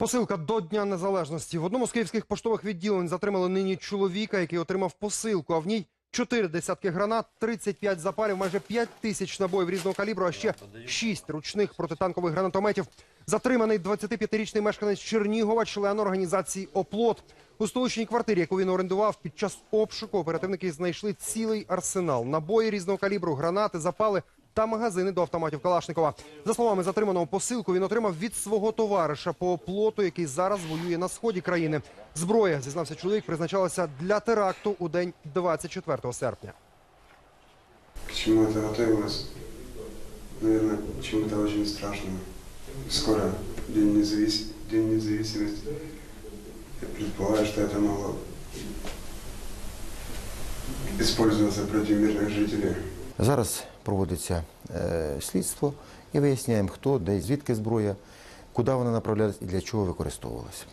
Посилка до Дня Незалежності. В одному з київських поштових відділень затримали нині чоловіка, який отримав посилку, а в ній чотири десятки гранат, 35 запалів, майже 5 тисяч набоїв різного калібру, а ще 6 ручних протитанкових гранатометів. Затриманий 25-річний мешканець Чернігова, член організації «Оплот». У столичній квартирі, яку він орендував, під час обшуку оперативники знайшли цілий арсенал. Набої різного калібру, гранати, запали та магазини до автоматів Калашникова. За словами затриманого посилку, він отримав від свого товариша по оплоту, який зараз воює на сході країни. Зброя, зізнався чоловік, призначалася для теракту у день 24 серпня. К чему это готовилось? Наверное, к чему-то очень страшному. Скоро День, независ... День независимости. Я предполагаю, что это могло использоваться против мирных жителей. Зараз проводиться е, слідство і виясняємо, хто, де, звідки зброя, куди вона направлялась і для чого використовувалася.